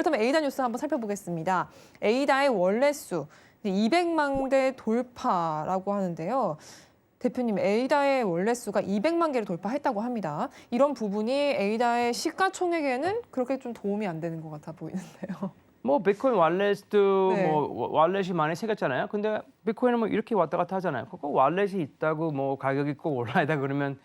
그렇다면 에이다 뉴스 한번 살펴보겠습니다. 에이다의 원래 수 200만 대 돌파라고 하는데요. 대표님, 에이다의 원래 수가 200만 개를 돌파했다고 합니다. 이런 부분이 에이다의 시가총액에는 그렇게 좀 도움이 안 되는 것 같아 보이는데요. 뭐 비트코인 월렛도 네. 뭐 월렛이 많이 생겼잖아요. 근데 비트코인은 뭐 이렇게 왔다 갔다 하잖아요. 꼭 월렛이 있다고 뭐 가격이 꼭 올라야 다 그러면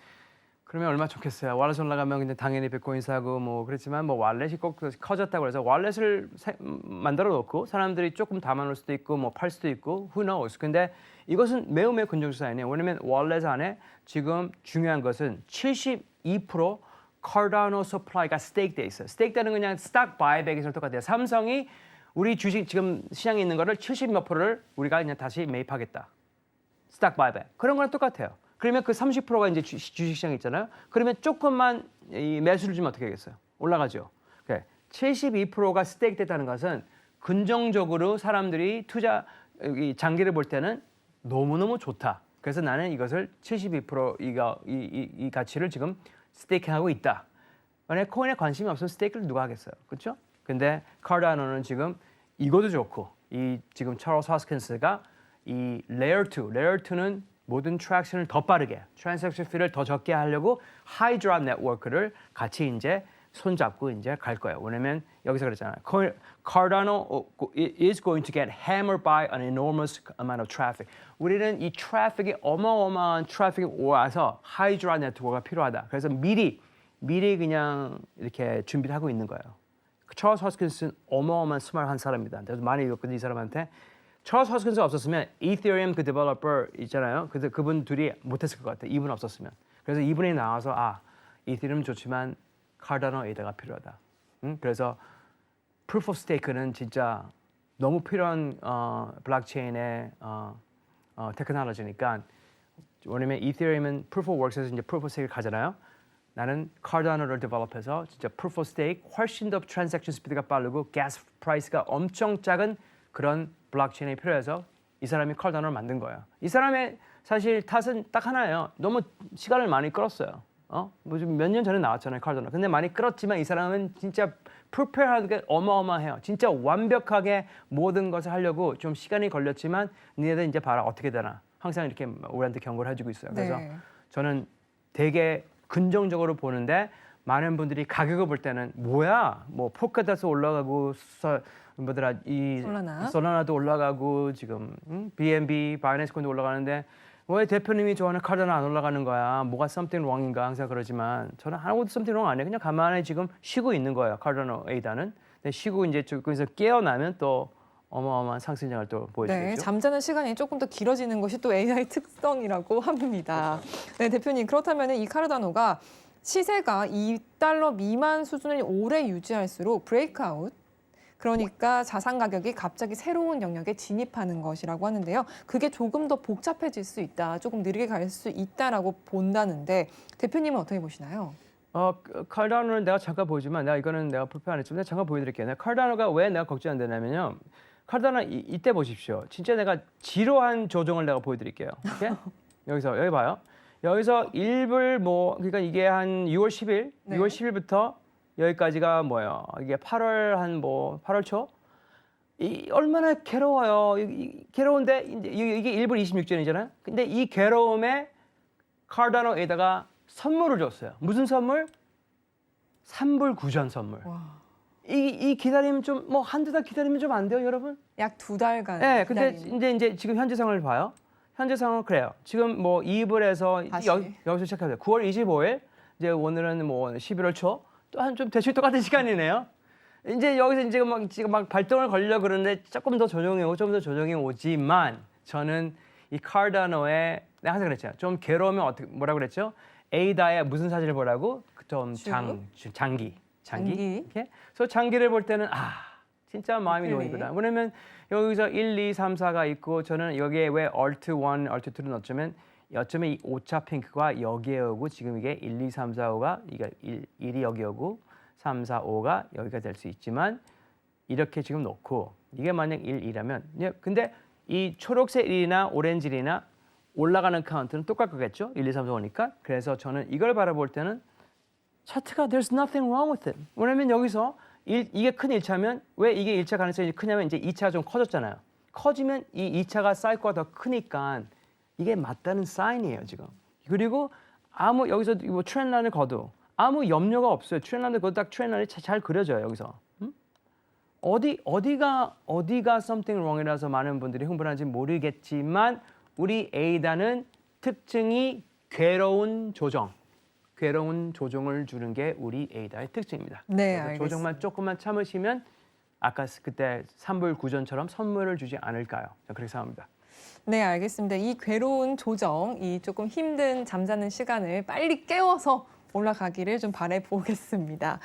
그러면 얼마 나 좋겠어요. 월렛 올라가면 그냥 당연히 비트코인 사고 뭐 그렇지만 뭐 월렛이 꼭 커졌다고 해서 음, 만들어 놓고 사람들이 조금 담아놓을 수도 있고 뭐 팔 수도 있고 who knows. 근데 이것은 매우 매우 긍정적 사인이에요. 왜냐면 월렛 안에 지금 중요한 것은 72% 카르다노 서플라이가 스테이크 돼 있어요. 스테이크 되는 그냥 스탁 바이백에서 똑같아요. 삼성이 우리 주식 지금 시장에 있는 거를 70 몇 프로를 우리가 그냥 다시 매입하겠다. 스탁 바이백. 그런 거랑 똑같아요. 그러면 그 30%가 이제 주, 주식시장에 있잖아요. 그러면 조금만 이 매수를 주면 어떻게 하겠어요? 올라가죠. 그래. 72%가 스테이크 됐다는 것은 긍정적으로 사람들이 투자 이 장기를 볼 때는 너무너무 좋다. 그래서 나는 이것을 72% 이가 이, 이, 이 가치를 지금 스테이킹하고 있다. 만약에 코인에 관심이 없으면 스테이크를 누가 하겠어요. 그렇죠? 근데 카르다노는 지금 이것도 좋고 이 지금 찰스 하스킨스가 이 레이어 2, 레이어 2는 모든 트랙션을 더 빠르게, 트랜잭션 피를 더 적게 하려고 하이드라 네트워크를 같이 이제 손잡고 이제 갈 거예요. 왜냐면 여기서 그랬잖아요. 코- Cardano is going to get hammered by an enormous amount of traffic. 우리는 이 트래픽이 어마어마한 트래픽이 와서 하이드라 네트워크가 필요하다. 그래서 미리 미리 그냥 이렇게 준비를 하고 있는 거예요. 찰스 허스킨스는 어마어마한 스마트한 사람입니다. 그래서 많이 읽었거든요, 이 사람한테. 찰스 허스킨스가 없었으면 이더리움 그 데벨로퍼 있잖아요. 그래서 그분 둘이 못했을 것 같아요. 이분 없었으면. 그래서 이분이 나와서 아, 이더리움 좋지만 카르다노 에이다가 필요하다. 응? 그래서 proof of stake는 진짜 너무 필요한 어, 블록체인의 어, 어, 테크놀로지니까 왜냐면 이더리움은 proof of works에서 이제 proof of stake를 가잖아요. 나는 카르다노를 디벨롭해서 진짜 proof of stake 훨씬 더 트랜잭션 스피드가 빠르고 가스 프라이스가 엄청 작은 그런 블록체인이 필요해서 이 사람이 카르다노를 만든 거예요. 이 사람의 사실 탓은 딱 하나예요. 너무 시간을 많이 끌었어요. 어? 뭐몇 년 전에 나왔잖아요, 카르다노. 근데 많이 끌었지만 이 사람은 진짜 프리페어하는 게 어마어마해요. 진짜 완벽하게 모든 것을 하려고 좀 시간이 걸렸지만 니네들 이제 봐라 어떻게 되나. 항상 이렇게 우리한테 경고를 해주고 있어요. 그래서 네. 저는 되게 긍정적으로 보는데 많은 분들이 가격을 볼 때는 뭐야 뭐 포카다스 올라가고 서, 뭐더라 이 솔라나. 솔라나도 올라가고 지금 음? BNB 바이낸스 코인도 올라가는데 왜 대표님이 좋아하는 카드는 안 올라가는 거야 뭐가 something wrong인가 항상 그러지만 저는 아무것도 something wrong 안 해. 그냥 가만히 지금 쉬고 있는 거예요 카르다노 에이다는 근데 쉬고 이제 거기서 깨어나면 또 어마어마한 상승장을 또 보여주겠죠. 네, 잠자는 시간이 조금 더 길어지는 것이 또 AI 특성이라고 합니다. 네, 대표님 그렇다면 이 카르다노가 시세가 2달러 미만 수준을 오래 유지할수록 브레이크아웃 그러니까 자산 가격이 갑자기 새로운 영역에 진입하는 것이라고 하는데요. 그게 조금 더 복잡해질 수 있다, 조금 느리게 갈 수 있다라고 본다는데 대표님은 어떻게 보시나요? 어, 그 카르다노는 내가 잠깐 보지만 내가 이거는 내가 불편 안 했지만 잠깐 보여드릴게요. 내가 카르다노가 왜 내가 걱정 안 되냐면요. 카르다노 이, 이때 보십시오. 진짜 내가 지루한 조정을 내가 보여드릴게요. 오케이? 여기서 여기 봐요. 여기서 일불 뭐 그러니까 이게 한 6월 10일, 네. 6월 10일부터 여기까지가 뭐예요? 이게 8월 한 뭐 8월 초. 이 얼마나 괴로워요. 이, 이, 괴로운데 이제 이- 이게 1불 26전이잖아요. 근데 이 괴로움에 카르다노에다가 선물을 줬어요. 무슨 선물? 3불 구전 선물. 와, 이, 이 기다리면 좀뭐 한두 달 기다리면 좀 안 돼요, 여러분? 약 두 달간. 네, 근데 기다리는. 이제 이제 지금 현재 상황을 봐요. 현재 상황은 그래요. 지금 뭐 2불에서 다시. 여, 여기서 시작해요. 9월 25일 이제 오늘은 뭐 11월 초 또한 좀 대충 똑같은 시간이네요. 이제 여기서 이제 막 지금 막 발동을 걸려 그러는데 조금 더 조정해 오고 좀더 조정해 오지만 저는 이 카르다노의 내가 항상 그랬잖아요. 좀 괴로우면 어떻게 뭐라 고 그랬죠? 에이다의 무슨 사진을 보라고? 좀장 장기 장기. 이렇게. 그래서 장기를 볼 때는 아 진짜 마음이? 놓이구나. 왜냐면 여기서 1, 2, 3, 4가 있고 저는 여기에 왜 Alt 1, Alt 2를 넣었냐면 여점에 이 5차 핑크가 여기에 오고 지금 이게 1, 2, 3, 4, 5가 이게 1, 1이 여기 오고 3, 4, 5가 여기가 될 수 있지만 이렇게 지금 놓고 이게 만약 1, 2라면 근데 이 초록색 1이나 오렌지 1이나 올라가는 카운트는 똑같 거겠죠? 1, 2, 3, 4, 5니까. 그래서 저는 이걸 바라볼 때는 차트가 there's nothing wrong with it. 왜냐면 여기서 일, 이게 큰 1차면 왜 이게 1차 가능성이 크냐면 이제 2차가 좀 커졌잖아요. 커지면 이 2차가 사이클가 더 크니까 이게 맞다는 사인이에요 지금. 그리고 아무 여기서 뭐 트렌드라인을 거도 아무 염려가 없어요. 트렌드라인을 거도 딱 트렌드라인이 자- 잘 그려져요 여기서. 음? 어디 어디가 어디가 something wrong이라서 많은 분들이 흥분하는지 모르겠지만 우리 A단은 특징이 괴로운 조정, 괴로운 조정을 주는 게 우리 A단의 특징입니다. 네, 알겠습니다. 조정만 조금만 참으시면 아까 그때 삼불 구전처럼 선물을 주지 않을까요? 그렇게 생각합니다. 네, 알겠습니다. 이 괴로운 조정, 이 조금 힘든 잠자는 시간을 빨리 깨워서 올라가기를 좀 바래 보겠습니다.